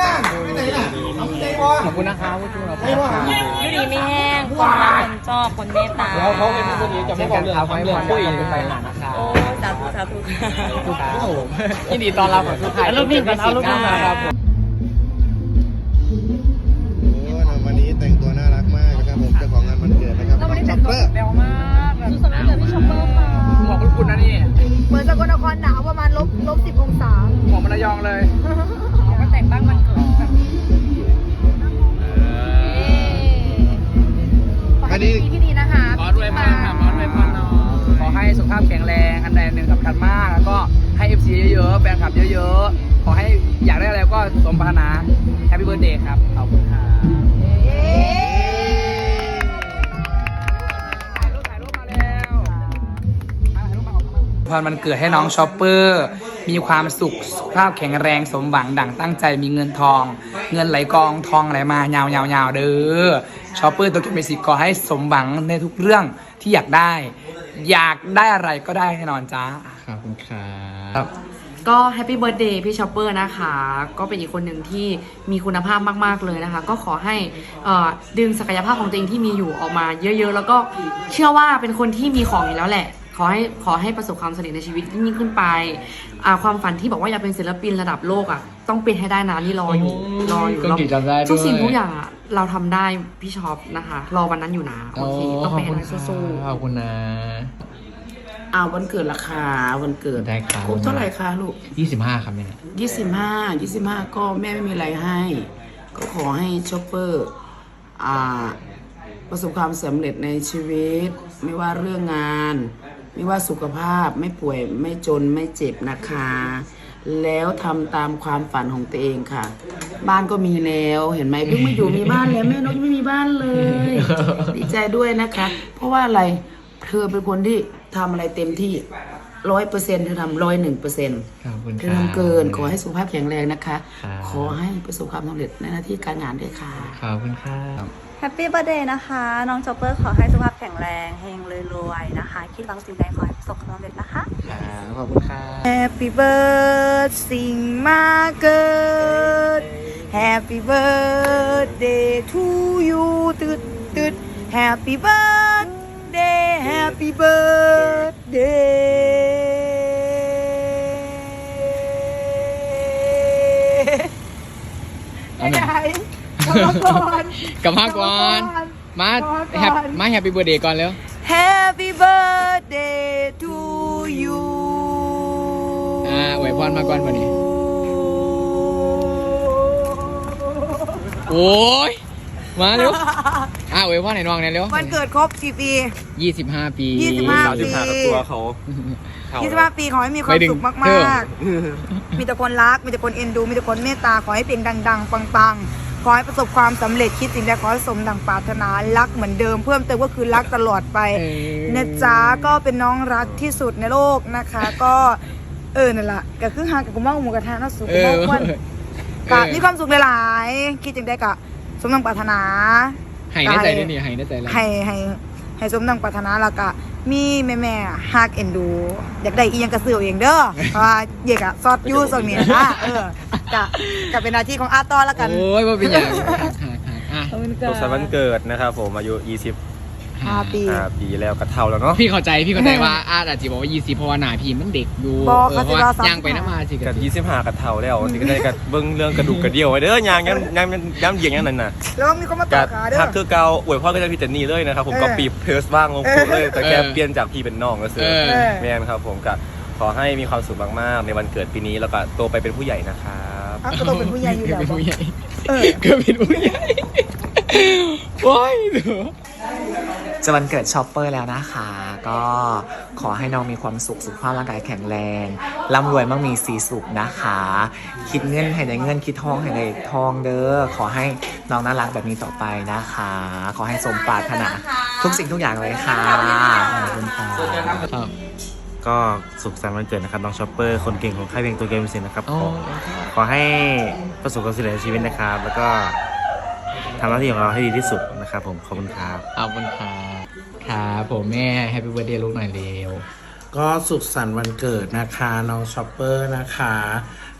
นั่นไปไหนล่ะเอาใจวะขอบคุณนะครับผู้ชมเราใจวะอยู่ดีไม่แห้งคนรักคนชอบคนเมตตาแล้วเขาเป็นคนนี้จะไม่บอกเรื่องความเรื่องคุยกันไปหนานะครับโอ้สาธุสาธุครับผมยินดีต้อนรับของทุกท่านเอารูปนี้ก่อนเอารูปนี้ก่อนครับผมโอ้วันนี้แต่งตัวน่ารักมากนะครับผมเจ้าของงานวันเกิดนะครับน้องช็อปเปอร์เร็วมากแบบสมัยเกิดพี่ชมเปอร์ค่ะเหมาะกับคุณนะนี่เหมือนสกลนครหนาวประมาณลบลบสิบองศาเหมาะกับระยองเลยก็แต่ง บ้างมันเกิดแบบอันนี้พี่ดีนะคะขอรวยพรค่ะขอรวยพรน้องขอให้สุขภาพแข็งแรงอันใดอันหนึ่งสำคัญมาก แล้วก็ให้ FC เยอะๆแฟนคลับเยอะๆ ขอให้อยากได้อะไรก็สมปรารถนาแฮปปี้เบิร์ดเดย์ครับ ขอบคุณครับ พรมันเกิดให้น้องชอปเปอร์ มีความสุขสุขภาพแข็งแรงสมหวังดั่งตั้งใจมีเงินทอง เงินไหลกองทองไหลมายาวๆๆเด้อชอปเปอร์ตัวเก็บเมสิกขอให้สมหวังในทุกเรื่องที่อยากได้ อยากได้อะไรก็ได้แน่นอนจ้าขอบคุณครับ ก็แฮปปี้เบิร์ดเดย์พี่ชอปเปอร์นะคะ ก็เป็นอีกคนหนึ่งที่มีคุณภาพมากๆเลยนะคะ ก็ขอให้เอ่อดึงศักยภาพของตัวเองที่มีอยู่ออกมาเยอะๆ แล้วก็เชื่อว่าเป็นคนที่มีของอยู่แล้วแหละ ขอให้ขอให้ประสบความสำเร็จในชีวิตยิ่งขึ้นไปอ่าความฝันที่บอกว่าอยากเป็นศิลปินระดับโลกอะต้องเป็นให้ได้นะนี่รออยู่รออยู่ก็กี่จำได้ด้วย ทุกสิ่งทุกอย่างอะเราทำได้พี่ชอปนะคะ รอวันนั้นอยู่นะโอเคต้องไปให้ได้สู้ๆขอบคุณนะอ้าววันเกิดราคาวันเกิดได้ครับครบเท่าไหร่คะลูก25ครับแม่ยี่สิบห้ายี่สิบห้าก็แม่ไม่มีอะไรให้ ก็ขอให้ช็อปเปอร์อ่าประสบความสำเร็จในชีวิต ไม่ว่าเรื่องงาน ไม่ว่าสุขภาพไม่ป่วยไม่จนไม่เจ็บนะคะ แล้วทำตามความฝันของตัวเองค่ะ บ้านก็มีแล้วเห็นไหมเพิ่งมาอยู่มีบ้านแล้วแม่นกยังไม่มีบ้านเลย ดีใจด้วยนะคะ เพราะว่าอะไรเธอเป็นคนที่ทำอะไรเต็มที่ ร้อยเปอร์เซ็นต์เธอทำร้อยหนึ่งเปอร์เซ็นต์ขอบคุณเธคอรับ ทำเกิน ขอให้สุขภาพแข็งแรงนะคะ ครับ ขอให้ประสบความสำเร็จในหน้าที่การงานด้วยค่ะ ขอบคุณครับ แฮปปี้เบ t ร์ a เดย์นะคะ น้องชอปเปอร์ขอให้สุขภาพแข็งแรงเฮงรวยๆนะคะ คิดหวังสิ่งใดขอให้ประสบความสำเร็จนะคะครับขอบคุณครับ Happy birthday สิ่งมาเกิด Happy birthday to you ตึดตึด Happy birthday Happy birthday อันไหนไหนกลับมาก่อนกลับมาก่อนมาก่อนแฮป มาแฮปปี้เบ t ร์ a เดย์ก่อนเร็ว Happy birthday to you อ่าอวยพรมาก่อนวันนี้โอ้ยมาเร็วอ่าอวยพรไหนน้องเนี่ยเร็ววันเกิดครบกี่ปี25ปี25ปีตัวเขา25 ปีขอให้มีความสุขมากๆมีแต่คนรัก มีแต่คนเอ็นดู มีแต่คนเมตตา ขอให้เพลงดัง ๆ ปัง ๆ ขอให้ประสบความสำเร็จ คิดสิ่งใดขอให้สมดังปรารถนา รักเหมือนเดิม เพิ่มเติมก็คือรักตลอดไป เออ นะจ๊ะก็เป็นน้องรักที่สุดในโลกนะคะ ก็เออนั่นแหละก็คือหางกับกุมารหมูกระทะเนาะสุขเอกุอมารอ้วนกะมีความสุขหลายๆ คิดจังได้กะส มดังปรารถนาให้ในใจด้วยนี่ให้ในใจแล้วให้ให้ให้สมดังปรารถนาแล้วก็มีแม่แม่ๆฮักเอ็นดู อยากได้อีหยังกระซื้อเอาเองเด้อเพราะว่าเยกอะซอดอยูส่งเนี่ยนะเออกะกะเป็นหน้าที่ของอาร์ตต่อแล้วกัน โอ้ยว่าเป็นอย่างหักหักหักอะขอบคุณสุขสันต์วันเกิดนะครับผมอายุ ห้าปี25ปีแล้วก็เท่าแล้วเนาะพี่เข้าใจพี่เข้าใจว่าอาอาจจะบอกว่า20เพราะว่าหนาพี่มันเด็กอยู่บอกเออเขาเพสิราะว่าว่าย่างไปน้ำมาสิกับ25กับเท่าแล้วสิก็ได้กับเบิ่งเรื่องกระดูกกระเดี่ยวไว้เด้อยางย้ำย้ำย้ำเหยียงอย่างนั้นน่ะแล้วมีคนมาต่กัอขาเด้อทักคือเกาอวยพ่อก็จะพี่เจนนี่เลยนะครับผมเออ ก็ปีเพิร์สบ้างลงพูดเลย แต่แกเออเปลี่ยนจากพี่เป็นน้องก็ซื้อเออ เออ แม่นครับผมก็ขอให้มีความสุขมากๆ ในวันเกิดปีนี้แล้วก็โตไปเป็นผู้ใหญ่นะครับอ้าวก็ต้องเป็นผู้ใหญ่อยู่แล้วเป็นผู้ใหญ่เออ ก็เป็นผู้ใหญ่โอ้ยเดี๋ยว จะวันเกิดชอปเปอร์แล้วนะคะ ก็ขอให้น้องมีความสุขสุขภาพร่างกายแข็งแรงร่ำรวยมั่งมีสีสุขนะคะ คิดเงินให้ได้เงินคิดทองให้ได้ทองเด้อขอให้น้องน่ารักแบบนี้ต่อไปนะคะ ขอให้สมปรารถนาทุกสิ่งทุกอย่างเลยค่ะขอบคุณค่ะครับก็สุขสันต์วันเกิดนะครับน้องชอปเปอร์คนเก่งของค่ายเพลงตัวเกมสินนะครับโอ้ขอขอให้ประสบความสำเร็จในชีวิตนะครับ แล้วก็ ทำหน้าที่ของเราให้ดีที่สุดนะครับผมขอบคุณครับ ขอบคุณครับครับผมแม่แฮปปี้เบิร์ดเดย์ลูกหน่อยเร็ว ก็สุขสันต์วันเกิดนะคะ น้องชอปเปอร์นะคะ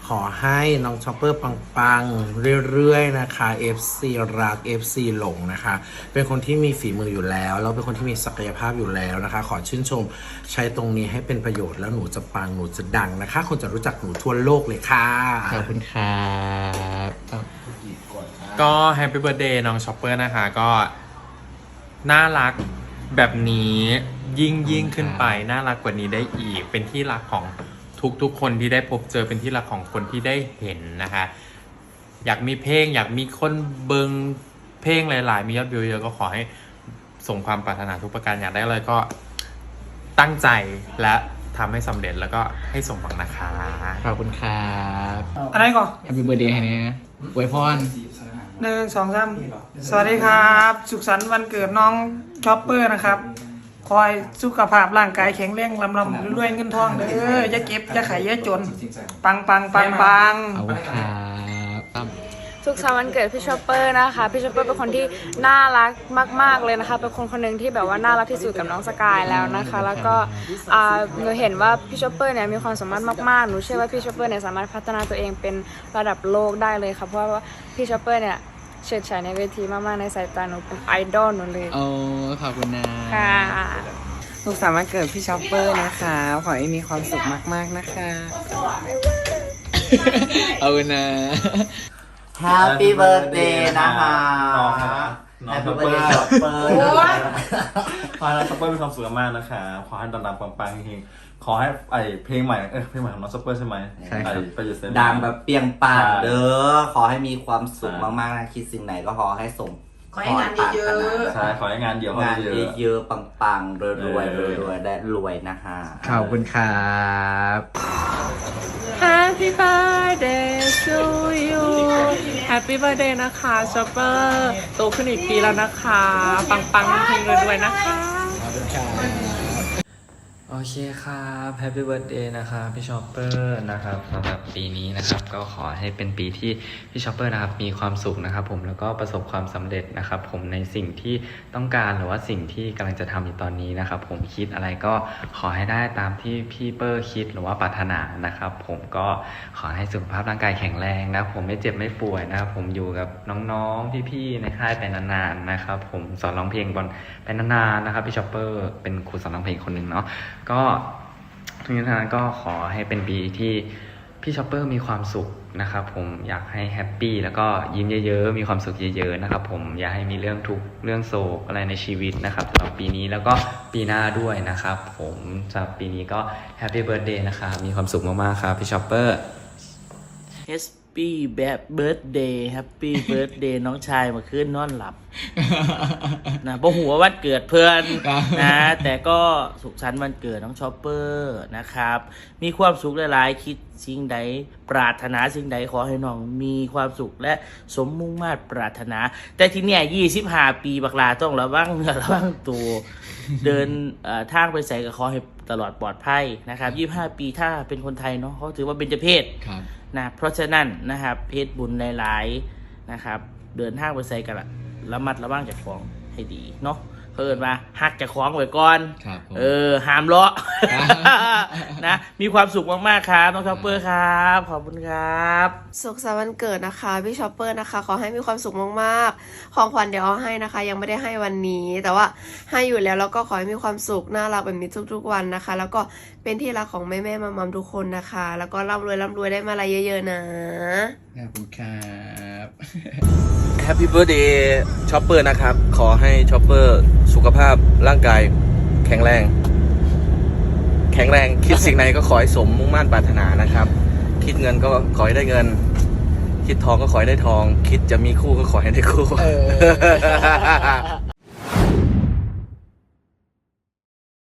ขอให้น้องช็อปเปอร์ปังๆ เรื่อยๆ นะคะ FC รัก FC หลงนะคะ เป็นคนที่มีฝีมืออยู่แล้ว แล้วเป็นคนที่มีศักยภาพอยู่แล้วนะคะ ขอชื่นชมใช้ตรงนี้ให้เป็นประโยชน์แล้วหนูจะปังหนูจะดังนะคะ คนจะรู้จักหนูทั่วโลกเลยค่ะ ขอบคุณครับก็แฮปปี้เบิร์ดเดย์น้องช็อปเปอร์นะคะ ก็น่ารักแบบนี้ยิ่งยิ่งขึ้นไป น่ารักกว่านี้ได้อีกเป็นที่รักของ ทุกๆ คนที่ได้พบเจอเป็นที่รักของคนที่ได้เห็นนะคะ อยากมีเพลง อยากมีคนเบิงเพลงหลาย ๆ มียอดวิวเยอะก็ขอให้สมความปรารถนาทุกประการอยากได้อะไรก็ตั้งใจและทำให้สำเร็จแล้วก็ให้สมหวังนะคะขอบคุณครับอะไรก่อนแฮปปี้เบ t ร์ a เดย์ให้เนี่ยอวยพรหนึ่งสองสามสวัสดีครับ สุขสันต์วันเกิดน้องชอปเปอร์นะครับ คอยสุขภาพร่างกายแข็งแรงลำลำรวยๆเงินทองเด้ออย่าเก็บอย่าขายอย่าจน ปังปังปังปังขอบคุณครับสุขสันต์วันเกิดพี่ชอปเปอร์นะคะพี่ชอปเปอร์เป็นคนที่น่ารักมาก ๆเลยนะคะเป็นคนคนหนึ่งที่แบบว่าน่ารักที่สุดกับน้องสกายแล้วนะคะ แล้วก็อ่าหนูเห็นว่าพี่ชอปเปอร์เนี่ยมีความสามารถมากๆหนูเชื่อว่าพี่ชอปเปอร์เนี่ยสามารถพัฒนาตัวเองเป็นระดับโลกได้เลยค่ะเพราะว่าพี่ชอปเปอร์เนี่ย เฉิดฉายในเวทีมากๆในสายตาหนูเป็นไอดอลหนูเลยโอ้ขอบคุณนะค่ะสุขสันต์วันเกิดพี่ช็อปเปอร์นะคะ ขอให้มีความสุขมากๆนะคะ เอาคุณนะ Happy birthday นะคะ Happy birthday ขอให้น้องซัปเปอร์มีความสุขมากๆนะคะ ขอให้ดังๆปังๆเฮงๆ ขอให้ไอเพลงใหม่เอ้ยเพลงใหม่ของน้องซัปเปอร์ใช่ไหมใช่ครับ ไอ้ไปอยู่เซน ดังแบบเปรียงปร้างใช่เด้อ ขอให้มีความสุขใช่ มากๆนะคิดสิ่งไหนก็ขอให้สมขอให้งานเยอะใช่ขอให้งานเดี่ยวเขางานเยอะเยอะๆปังๆรวยๆรวยๆได้รวยนะคะขอบคุณครับ Happy birthday to you Happy birthday นะคะช็อปเปอร์โตขึ้นอีกปีแล้วนะคะ ปังปังๆเพลงรวยๆนะคะ โอเคครับแฮปปี้เบิร์ดเดย์นะครับพี่ชอปเปอร์นะครับสำหรับปีนี้นะครับ ก็ขอให้เป็นปีที่พี่ชอปเปอร์นะครับมีความสุขนะครับ ผมแล้วก็ประสบความสำเร็จนะครับ ผมในสิ่งที่ต้องการหรือว่าสิ่งที่กำลังจะทำอยู่ตอนนี้นะครับ ผมคิดอะไรก็ขอให้ได้ตามที่พี่เปอร์คิดหรือว่าปรารถนานะครับ ผมก็ขอให้สุขภาพร่างกายแข็งแรงนะครับผมไม่เจ็บไม่ป่วยนะครับผมอยู่กับน้องๆพี่ๆในค่ายไปนานๆนะครับ ผมสอนร้องเพลงบอลไปนานๆนะครับพี่ชอปเปอร์เป็นครูสอนร้องเพลงคนหนึ่งเนาะ ก็ทั้งนี้ทั้งนั้นก็ขอให้เป็นปีที่พี่ชอปเปอร์มีความสุขนะครับผมอยากให้แฮปปี้แล้วก็ยิ้มเยอะๆ มีความสุขเยอะๆนะครับผมอย่าให้มีเรื่องทุกเรื่องโศกอะไรในชีวิตนะครับสำหรับปีนี้แล้วก็ปีหน้าด้วยนะครับผมสำหรับปีนี้ก็แฮปปี้เบิร์ดเดย์นะครับมีความสุขมากๆครับพี่ชอปเปอร์ Happy birthday Happy birthday น้องชายมาขึ้นนอนหลับนะบ่หัวาวันเกิดเพื่อนครับนะ แต่ก็สุขสันต์วันเกิดน้องชอปเปอร์นะครับ มีความสุขหลายๆ คิดสิ่งใด ปรารถนาสิ่งใดขอให้น้องมีความสุขและสมมุ่งมาตรปรารถนา แต่ที่เนี่ยยี่สิบห้าปีบักลาต้องระวังเนื้อระวังตัว เดินเอ่อทางไปใส่กับขอให้ตลอดปลอดภัยนะครับยี่ห้าปีถ้าเป็นคนไทยเนาะเขาถือว่าเป็นเจเพศครับ นะเพราะฉะนั้นนะครับเพศบุญหลายๆนะครับ เดินทางไปใส่กันละระมัดระวังจากของให้ดีเนาะ เพิ่นมาหักจากของไว้ก่อน ครับผม เออหามเลาะ นะ มีความสุขมาก ๆ ครับ น้องชอปเปอร์ครับ ขอบคุณครับ สุขสันต์วันเกิดนะคะพี่ชอปเปอร์นะคะ ขอให้มีความสุขมากๆ ของขวัญเดี๋ยวเอาให้นะคะ ยังไม่ได้ให้วันนี้ แต่ว่าให้อยู่แล้วแล้วก็ขอให้มีความสุขน่ารักแบบนี้ทุก ๆ วันนะคะ แล้วก็เป็นที่รักของแม่ๆมัมๆทุกคนนะคะ แล้วก็ร่ำรวยร่ำรวยได้มาอะไรเยอะ ๆ นะ ขอบคุณครับแฮปปี้เบิร์ดเดย์ชอปเปอร์นะครับ ขอให้ชอปเปอร์สุขภาพร่างกายแข็งแรง แข็งแรงคิดสิ่งไหนก็ขอให้สมมุ่งมั่นปรารถนานะครับ คิดเงินก็ขอให้ได้เงิน คิดทองก็ขอให้ได้ทอง คิดจะมีคู่ก็ขอให้ได้คู่ เออ